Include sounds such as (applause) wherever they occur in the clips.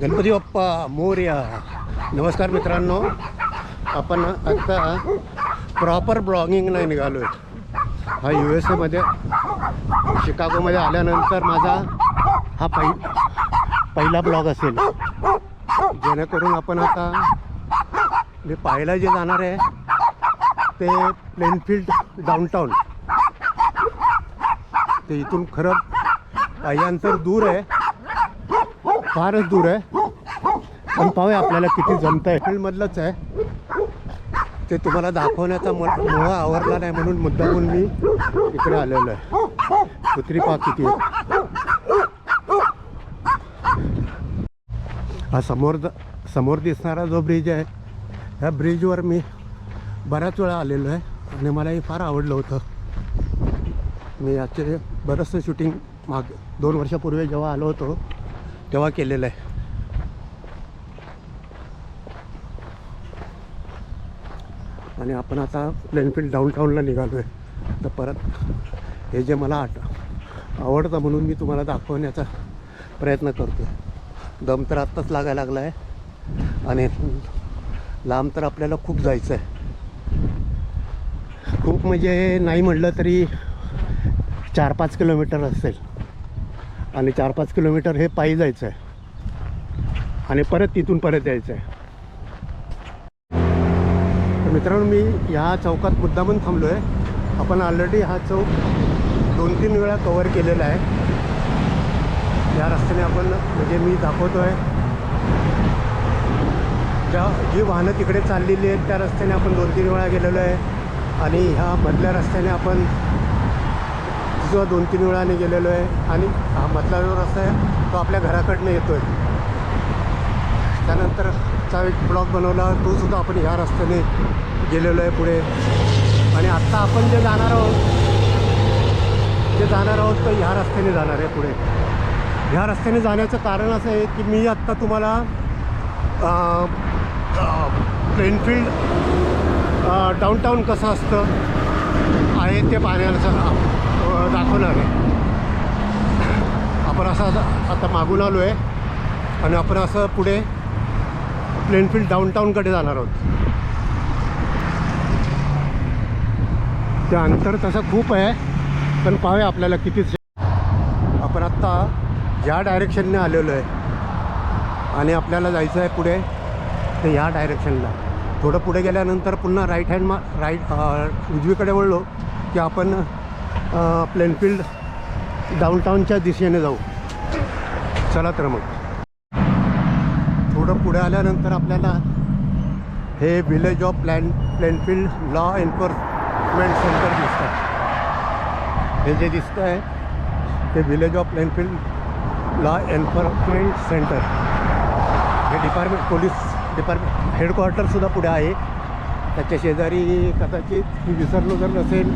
गणपती बाप्पा मोर्या. नमस्कार मित्रांनो. आपण आता प्रॉपर ब्लॉगिंगला निघालो आहे हा यू एस एमध्ये शिकागोमध्ये आल्यानंतर माझा हा पहि पहिला ब्लॉग असेल. जेणेकरून आपण आता मी पाहायला जे जाणार आहे ते प्लेनफील्ड डाऊनटाऊन ते इथून खरं काही अंतर दूर आहे. फारच दूर आहे. पण पाहूया आपल्याला किती जमतं आहे फील्डमधलंच आहे. ते तुम्हाला दाखवण्याचा म मोह आवरला नाही म्हणून मुद्दामून मी इकडे आलेलो आहे. कुत्री पा किती. हा समोर द- समोर दिसणारा जो ब्रिज आहे ह्या ब्रिजवर मी बऱ्याच वेळा आलेलो आहे आणि मला हे फार आवडलं होतं. मी याचे बरंचसं शूटिंग माग दोन वर्षापूर्वी जेव्हा आलो होतो तेव्हा केलेलं आहे. आणि आपण आता प्लेनफील्ड डाऊनटाऊनला निघालो आहे तर परत हे जे मला आट आवडतं म्हणून मी तुम्हाला दाखवण्याचा प्रयत्न करतो आहे दम तर आत्ताच लागायला लागला आहे आणि लांब तर आपल्याला खूप जायचं आहे खूप म्हणजे नाही म्हटलं तरी चार पाच किलोमीटर असेल. आणि चार पाच किलोमीटर हे पायी जायचं आहे. आणि परत तिथून परत यायचं आहे. तर मित्रांनो मी ह्या चौकात मुद्दामून थांबलो आहे आपण ऑलरेडी हा चौक दोन तीन वेळा कवर केलेला आहे. या रस्त्याने आपण म्हणजे मी दाखवतो आहे ज्या जी वाहनं तिकडे चाललेली आहेत त्या रस्त्याने आपण दोन तीन वेळा गेलेलो आहे. आणि ह्या मधल्या रस्त्याने आपण किंवा दोन तीन वेळाने गेलेलो आहे. आणि हा मधला जो रस्ता आहे तो आपल्या घराकडनं येतो आहे त्यानंतरचा एक ब्लॉक बनवला तो सुद्धा आपण ह्या रस्त्याने गेलेलो आहे पुढे. आणि आत्ता आपण जे जाणार आहोत जे जाणार आहोत तर ह्या रस्त्याने जाणार आहे पुढे. ह्या रस्त्याने जाण्याचं कारण असं आहे की मी आत्ता तुम्हाला प्लेनफील्ड डाऊनटाऊन कसं असतं आहे ते पाहण्याचं दाखवणार आहे. आपण असं आता- आता मागून आलो आहे आणि आपण असं पुढे प्लेनफील्ड डाऊनटाऊनकडे जाणार आहोत. ते अंतर तसं खूप आहे पण पाहूया आपल्याला किती आपण आत्ता ज्या डायरेक्शनने आलेलो आहे. आणि आपल्याला जायचं आहे पुढे तर ह्या डायरेक्शनला थोडं पुढे गेल्यानंतर पुन्हा राईट हँड मा राईट उजवीकडे वळलो की आपण प्लेनफील्ड डाऊनटाऊनच्या दिशेने जाऊ. चला तर मग. थोडं पुढे आल्यानंतर आपल्याला हे village of plan Plainfield law enforcement centre दिसतं हे जे दिसतं आहे ते village of Plainfield law enforcement centre हे डिपार्टमेंट पोलीस डिपार्टमेंट हेडक्वार्टरसुद्धा पुढे आहे. त्याच्या शेजारी कदाचित मी विसरलो जर नसेल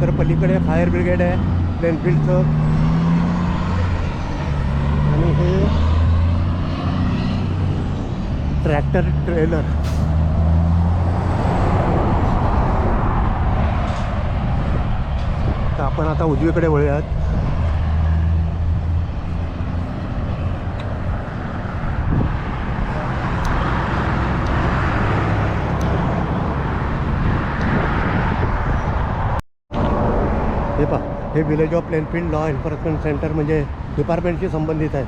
तर पलीकडे फायर ब्रिगेड आहे प्लेनफिल्डचं आणि हे ट्रॅक्टर ट्रेलर. तर आपण आता उजवीकडे वळूयात. हे village of Plainfield law enforcement centre म्हणजे डिपार्टमेंटशी संबंधित आहे.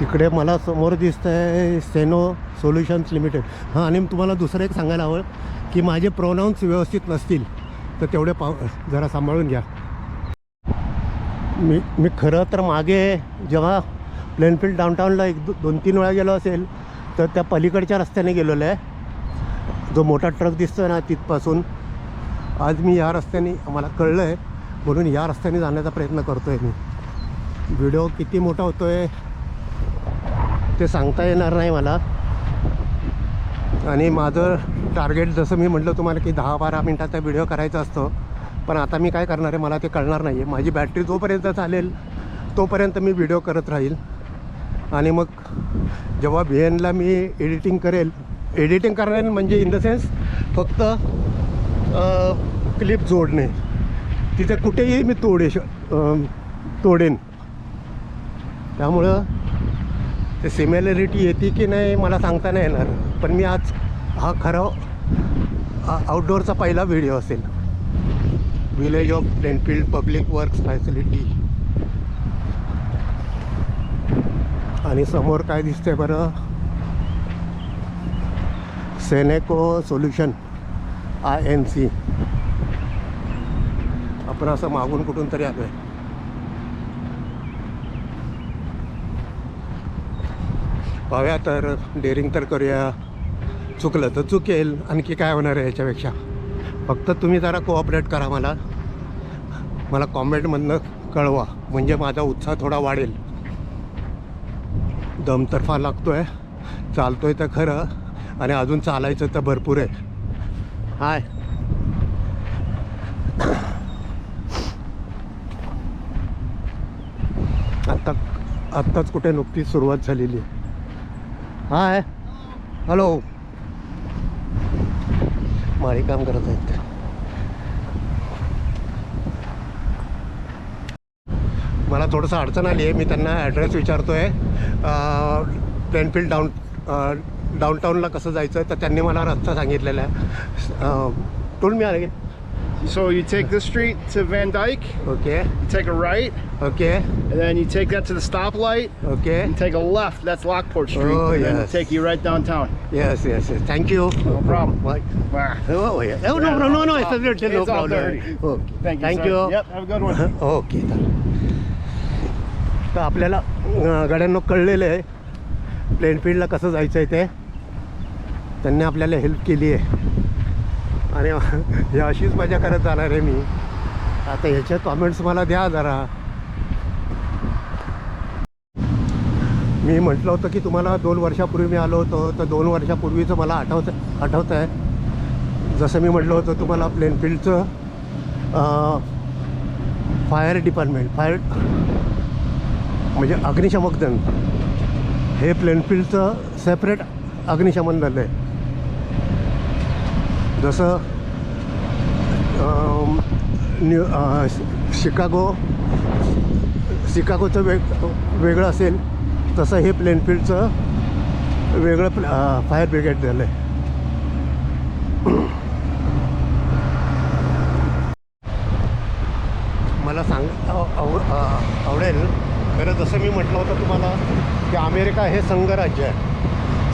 तिकडे मला समोर दिसतं आहे सेनो सोल्युशन्स लिमिटेड हां आणि तुम्हाला दुसरं एक सांगायला हवं की माझे प्रोनाऊन्स व्यवस्थित नसतील तर तेवढे पाव जरा सांभाळून घ्या. मी मी खरं तर मागे जेव्हा प्लेनफील्ड डाऊनटाऊनला एक दो दोन तीन वेळा गेलो असेल तर त्या पलीकडच्या रस्त्याने गेलेलो आहे. जो मोठा ट्रक दिसतो ना तिथपासून आज मी या रस्त्याने मला कळलं आहे म्हणून या रस्त्याने जाण्याचा प्रयत्न करतो आहे मी. व्हिडिओ किती मोठा होतो आहे ते सांगता येणार नाही मला. आणि माझं टार्गेट जसं मी म्हटलं तुम्हाला की दहा बारा मिनटाचा व्हिडिओ करायचा असतो पण आता मी काय करणार आहे मला ते कळणार नाही आहे माझी बॅटरी जोपर्यंत चालेल तोपर्यंत मी व्हिडिओ करत राहील. आणि मग जेव्हा व्ही एनला मी एडिटिंग करेल एडिटिंग करणे म्हणजे इन द सेन्स फक्त क्लिप जोडणे. तिथे कुठेही मी तोडे श तोडेन. त्यामुळं ते सिमिलॅरिटी येते की नाही मला सांगता नाही येणार. पण मी आज हा खरं आउटडोअरचा पहिला व्हिडिओ असेल. Village of Plainfield public works facility आणि समोर काय दिसतंय बरं? सेनेको सोल्युशन आय एन सी आपण असं मागून कुठून तरी आलो आहे पाहूया तर डेअरिंग तर करूया. चुकलं तर चुकेल. आणखी काय होणार आहे याच्यापेक्षा? फक्त तुम्ही जरा कोऑपरेट करा मला. मला कॉमेंटमधनं कळवा. म्हणजे माझा उत्साह थोडा वाढेल. दम तर फार लागतो आहे चालतो आहे तर खरं. आणि अजून चालायचं तर भरपूर आहे हाय. आत्ता आत्ताच कुठे नुकतीच सुरुवात झालेली. हाय. हॅलो. माळी काम करत आहेत मला थोडंसं अडचण आली आहे. मी त्यांना ॲड्रेस विचारतो आहे प्लेनफिल्ड डाऊन डाऊनटाऊनला कसं जायचं तर त्यांनी मला रस्ता सांगितलेला आहे टोल मी आले So you take this street to Van Dyke, okay you take a right, okay and then you take that to the stoplight, okay and take a left. That's Lockport Street. Oh, and then yes. it'll take you right downtown. Yes yes yes thank you No problem. Bye Wow. हो no no no no It's all- no it's all problem dirty. Okay Thank you. Thank you sir. Yep. Have a good one. (laughs) Okay तर आपल्याला अं, गाड्यांना कळलेलं आहे प्लेनफिल्डला कसं जायचं आहे ते? त्यांनी आपल्याला हेल्प केली आहे आणि (laughs) हे अशीच मजा करत जाणार आहे मी. आता ह्याचे कॉमेंट्स मला द्या जरा. मी म्हटलं होतं की तुम्हाला दोन वर्षापूर्वी मी आलो होतो तर दोन वर्षापूर्वीचं मला आठवतं आठवतं आहे जसं मी म्हटलं होतं तुम्हाला प्लेनफिल्डचं फायर डिपार्टमेंट फायर म्हणजे अग्निशमक दल. हे प्लेनफिल्डचं सेपरेट अग्निशमन दल आहे. जसं न्यू शिकागो शिकागोचं वेग वेगळं असेल तसं हे प्लेनफिल्डचं वेगळं प्ले फायर ब्रिगेड दल आहे. मला सांग आव- आव- आवडेल खरं जसं मी म्हटलं होतं तुम्हाला की अमेरिका हे संघराज्य आहे.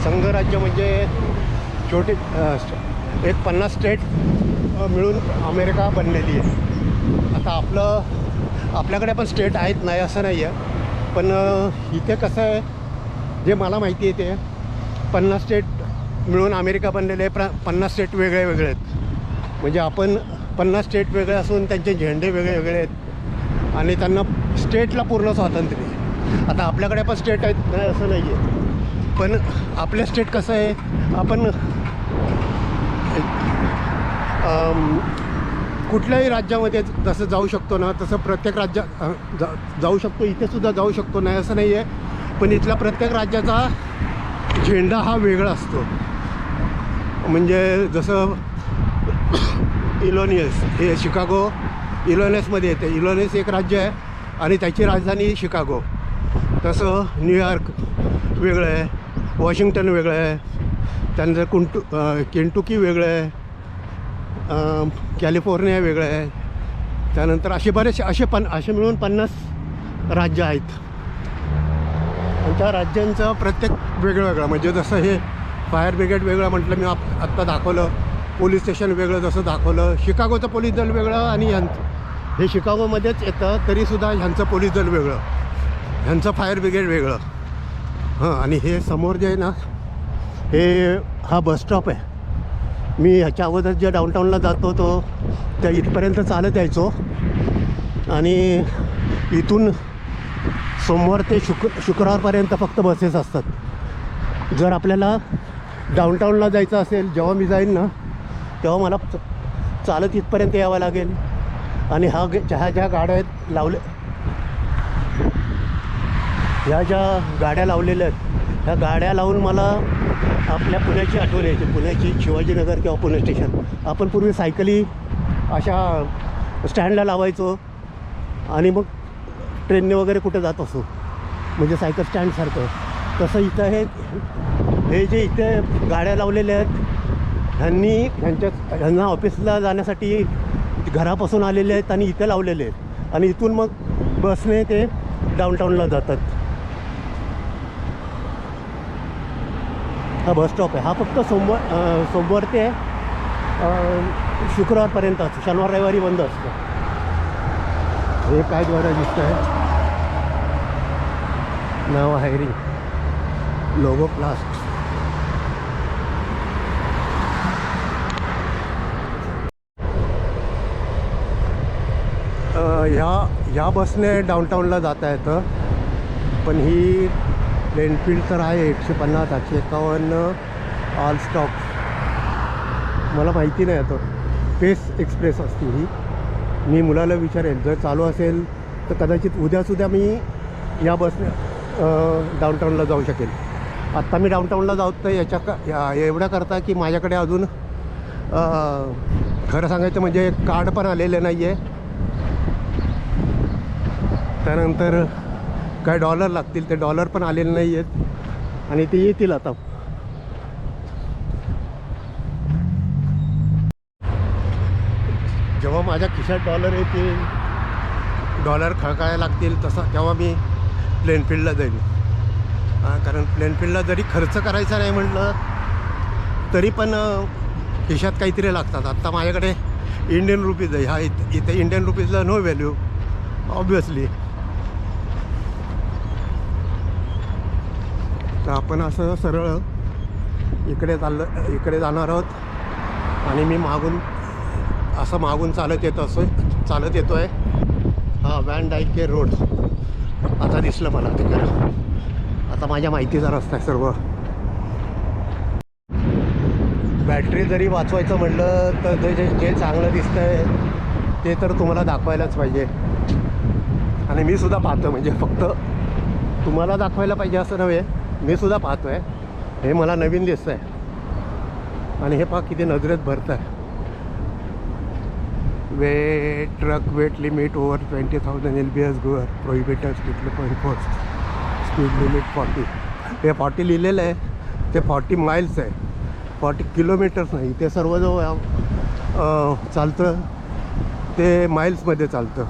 संघराज्य म्हणजे छोटी एक पन्नास स्टेट मिळून अमेरिका बनलेली आहे. आता आपलं आपल्याकडे पण स्टेट आहेत नाही असं नाही आहे पण इथे कसं आहे जे मला माहिती आहे ते पन्नास स्टेट मिळून अमेरिका बनलेले आहे प्र पन्नास स्टेट वेगळे वेगळे आहेत. म्हणजे आपण पन्नास स्टेट वेगळे असून त्यांचे झेंडे वेगळे वेगळे आहेत. आणि त्यांना स्टेटला पूर्ण स्वातंत्र्य आता आपल्याकडे पण स्टेट आहेत नाही असं नाही आहे पण आपलं स्टेट कसं आहे आपण कुठल्याही राज्यामध्ये जसं जाऊ शकतो ना तसं प्रत्येक राज्या जा जाऊ शकतो इथेसुद्धा जाऊ शकतो नाही असं नाही आहे पण इथल्या प्रत्येक राज्याचा झेंडा हा वेगळा असतो. म्हणजे जसं इलोनियस हे शिकागो इलॉनियसमध्ये येते. इलोनियस एक राज्य आहे आणि त्याची राजधानी शिकागो. तसं न्यूयॉर्क वेगळं आहे वॉशिंग्टन वेगळं आहे त्यानंतर कुंटू केंटुकी वेगळं आहे कॅलिफोर्निया वेगळं आहे. त्यानंतर असे बरेचसे असे पन असे मिळून पन्नास राज्य आहेत. आणि त्या राज्यांचं प्रत्येक वेगळं वेगळं म्हणजे जसं हे फायर ब्रिगेड वेगळं म्हटलं मी आप आत्ता दाखवलं. पोलीस स्टेशन वेगळं जसं दाखवलं. शिकागोचं पोलीस दल वेगळं आणि ह्यांचं हे शिकागोमध्येच येतं तरीसुद्धा ह्यांचं पोलीस दल वेगळं. ह्यांचं फायर ब्रिगेड वेगळं. हां आणि हे समोर जे आहे ना हे हा बस स्टॉप आहे. मी ह्याच्या अगोदर जे डाऊनटाऊनला जातो तो त्या इथपर्यंत चालत यायचो. आणि इथून सोमवार ते शुक्र शुक्रवारपर्यंत फक्त बसेस असतात. जर आपल्याला डाऊनटाऊनला जायचं असेल जेव्हा मी जाईन ना तेव्हा मला च- चालत इथपर्यंत यावं लागेल. आणि हा गे- ह्या ज्या गाड्या आहेत लावले ह्या ज्या गाड्या लावलेल्या आहेत ह्या गाड्या लावून मला आपल्या पुण्याची आठवण यायची. पुण्याची शिवाजीनगर किंवा पुणे स्टेशन. आपण पूर्वी सायकली अशा स्टँडला लावायचो आणि मग ट्रेनने वगैरे कुठे जात असो. म्हणजे सायकल स्टँडसारखं तसं इथं हे हे जे इथे गाड्या लावलेल्या आहेत ह्यांनी ह्यांच्या ह्यांना ऑफिसला जाण्यासाठी घरापासून आलेले आहेत आणि इथे लावलेले आहेत. आणि इथून मग बसने ते डाऊनटाऊनला जातात. हा बस स्टॉप आहे. हा फक्त सोमवार सोमवार ते शुक्रवारपर्यंत असतो. शनिवार रविवारी बंद असतो. हे काय द्वारा दिसत आहे? नाव हायरिंग लोगो प्लास्ट ह्या ह्या बसने डाऊनटाऊनला जाता येतं. पण ही प्लेनफील्ड तर आहे एकशे पन्नास आठशे एकावन्न ऑल स्टॉप मला माहिती नाही आता. पेस एक्सप्रेस असते ही. मी मुलाला विचारेल जर चालू असेल तर कदाचित उद्यासुद्धा मी या बसने डाऊनटाऊनला जाऊ शकेल. आत्ता मी डाऊनटाऊनला जाऊ तर याच्या का या एवढ्या करता की माझ्याकडे अजून खरं सांगायचं म्हणजे कार्ड पण आलेलं नाही आहे त्यानंतर काय डॉलर लागतील ते डॉलर पण आलेले नाही आहेत आणि ते येतील आता. जेव्हा माझ्या खिशात डॉलर येतील डॉलर खळकायला लागतील तसं तेव्हा मी प्लेनफील्डला जाईल कारण प्लेनफील्डला जरी खर्च करायचा नाही म्हटलं तरी पण खिशात काहीतरी लागतात. आत्ता माझ्याकडे इंडियन रुपीज आहे. ह्या इथे इथे इंडियन रुपीजला नो व्हॅल्यू ऑब्वियसली आपण असं सरळ इकडे चाललं इकडे जाणार आहोत. आणि मी मागून असं मागून चालत येतो असं चालत येतो आहे हा वॅन डायके रोड आता दिसलं मला तिकडं. आता माझ्या माहितीचा रस्ता आहे सर्व. बॅटरी जरी वाचवायचं म्हटलं तर ते जे जे चांगलं दिसतं आहे ते तर तुम्हाला दाखवायलाच पाहिजे. आणि मी सुद्धा पाहतो म्हणजे फक्त तुम्हाला दाखवायला पाहिजे असं नव्हे. मी सुद्धा पाहतो आहे हे मला नवीन दिसतं आहे आणि हे पहा किती नजरेत भरतं आहे way truck weight limit over twenty thousand L B S गुअर prohibitor speed point speed limit forty हे फॉर्टी लिहिलेलं आहे. ते फॉर्टी माइल्स आहे. फॉर्टी किलोमीटर्स नाही. ते सर्व जो चालतं. ते माइल्समध्ये चालतं.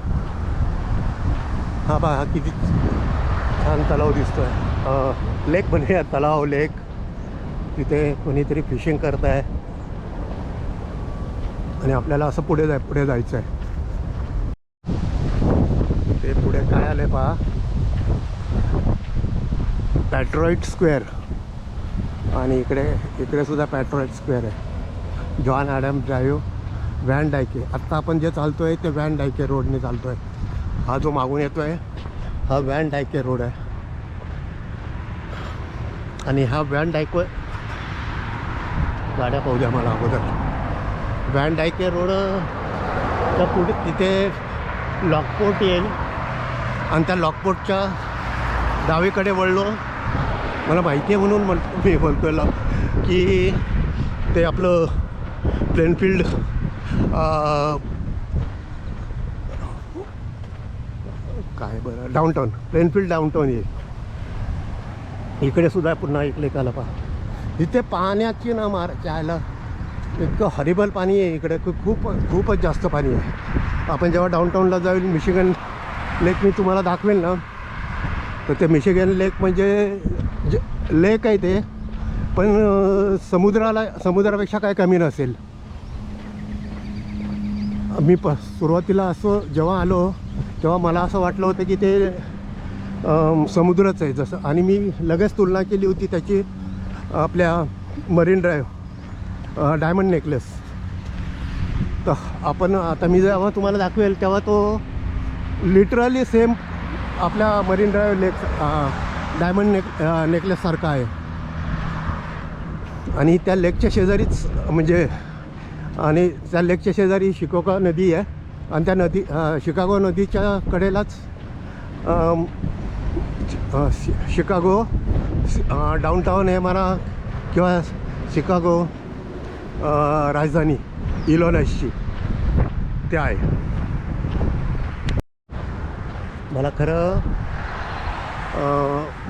हा बा हा किती छान तलाव दिसतो आहे लेक म्हणजे तलाव लेक. तिथे कोणीतरी फिशिंग करत आहे आणि आपल्याला असं पुढे जाय पुढे जायचं आहे ते पुढे काय आले पहा. पॅट्रॉइट स्क्वेअर आणि इकडे इकडे सुद्धा पॅट्रॉइट स्क्वेअर आहे. John Adam drive Van Dyke आत्ता आपण जे चालतो आहे ते व्हॅन डायके रोडने चालतो आहे हा जो मागून येतो आहे हा व्हॅन डायके रोड आहे. आणि हा व्हॅन डायको गाड्या पाहू द्या मला अगोदर. व्हॅन डायके रोडच्या पुढे तिथे लॉकपोर्ट येईल. आणि त्या लॉकपोर्टच्या डावीकडे वळलो. मला माहिती आहे म्हणून म्हणतो मी बोलतो याला की ते आपलं प्लेनफील्ड काय बरं डाऊनटाऊन प्लेनफील्ड डाऊनटाऊन येईल. इकडे सुद्धा पुन्हा एक लेकाला पहा. इथे पाण्याची ना मार चायला इतकं हरिबल पाणी आहे इकडे. खूप खूपच जास्त पाणी आहे. आपण जेव्हा डाऊनटाऊनला जाईल मिशिगन लेक मी तुम्हाला दाखवेल ना. तर ते मिशिगन लेक म्हणजे जे लेक आहे ते पण समुद्राला समुद्रापेक्षा काय कमी नसेल. मी प सुरुवातीला असं जेव्हा आलो तेव्हा मला असं वाटलं होतं की ते समुद्रच आहे जसं. आणि मी लगेच तुलना केली होती त्याची आपल्या मरीन ड्राईव्ह डायमंड नेकलेस तर आपण आता मी जेव्हा तुम्हाला दाखवेल तेव्हा तो लिटरली सेम आपल्या Marine Drive lake diamond neck नेकलेससारखा आहे. आणि त्या लेकच्या शेजारीच म्हणजे आणि त्या लेकच्या शेजारी शिकोका नदी आहे. आणि त्या नदी शिकागो नदीच्या कडेलाच शिकागो डाऊनटाऊन आहे म्हणा किंवा शिकागो राजधानी इलोनासची ते आहे. मला खरं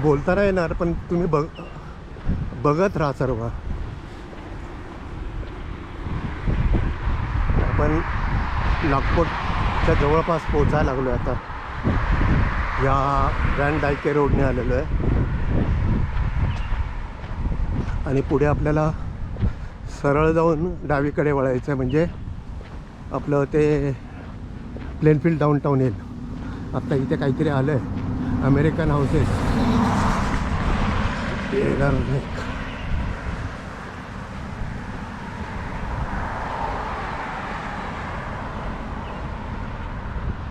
बोलताना येणार पण तुम्ही बघ बघत राहा सर्व. आपण नागपूरच्या जवळपास पोचायला लागलो आता. या ग्रँड डायके रोडने आलेलो आहे. आणि पुढे आपल्याला सरळ जाऊन डावीकडे वळायचं आहे म्हणजे आपलं ते प्लेनफील्ड डाऊन येईल. आत्ता इथे काहीतरी आलं आहे अमेरिकन हाऊसेस येणार नाही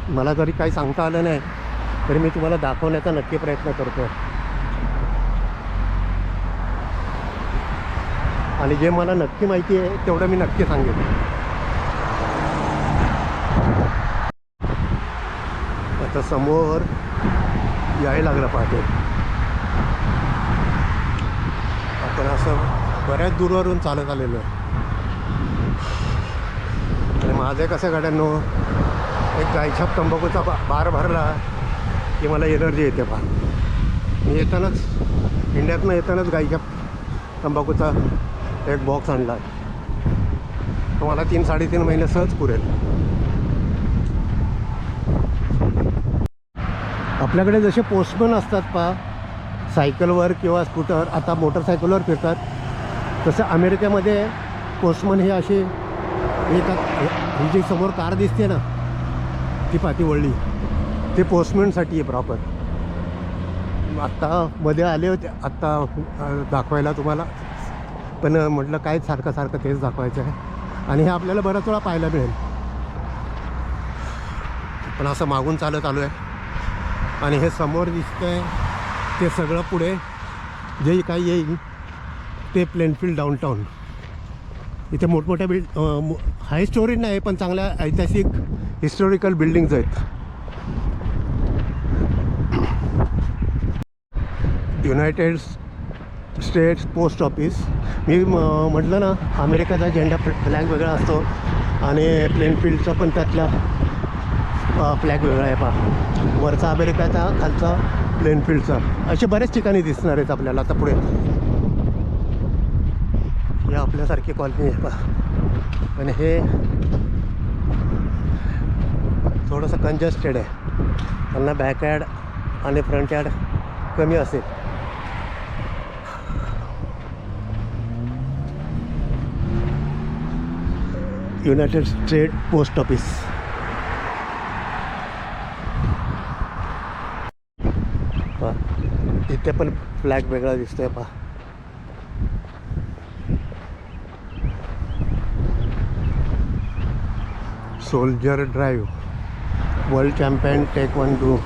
मला जरी काही सांगता आलं नाही. तरी मी तुम्हाला दाखवण्याचा नक्की प्रयत्न करतो आणि जे मला नक्की माहिती आहे तेवढं मी नक्की सांगेन. आता समोर यायला लागलं पाहते आपण असं बऱ्याच दूरवरून चालत आलेलो आहे. आणि माझे कसं गाड्यांनो एक गायछाप तंबाखूचा बा बार भरला. की मला एनर्जी येते पहा. मी येतानाच इंडियातनं येतानाच गायछाप तंबाखूचा एक बॉक्स आणला. तो मला तीन साडेतीन महिने सहज पुरेल. आपल्याकडे जसे पोस्टमन असतात पा सायकलवर किंवा स्कूटर आता मोटरसायकलवर फिरतात तसं अमेरिकेमध्ये पोस्टमन हे असे येतात. ही जी समोर कार दिसते ना ती पाती वळली. ते पोस्टमॅनसाठी आहे प्रॉपर आत्ता मध्ये आले होते आत्ता दाखवायला तुम्हाला. पण म्हटलं काय सारखं सारखं तेच दाखवायचं आहे. आणि हे आपल्याला बराच वेळा पाहायला मिळेल. पण असं मागून चालत आलो आहे. आणि हे समोर दिसतंय ते सगळं पुढे जे काही येईल ते प्लेनफील्ड डाऊनटाऊन इथे मोठमोठ्या बिल्ड हाय स्टोरी नाही पण चांगल्या ऐतिहासिक हिस्टॉरिकल बिल्डिंग्ज आहेत. United States post office. मी म्हटलं ना अमेरिकेचा झेंडा फ्लॅग वेगळा असतो आणि प्लेनफील्डचा पण त्यातला फ्लॅग वेगळा आहे पहा. वरचा अमेरिकाचा खालचा प्लेनफील्डचा असे बरेच ठिकाणी दिसणार आहेत आपल्याला आता पुढे. हे आपल्यासारखी कॉलनी आहे पहा. पण हे थोडंसं कंजस्टेड आहे. त्यांना बॅक आणि फ्रंट यार्ड कमी असेल. युनायटेड स्टेट पोस्ट ऑफिस पहा इथे पण फ्लॅग वेगळा दिसतोय पहा. Soldier drive world champion take one two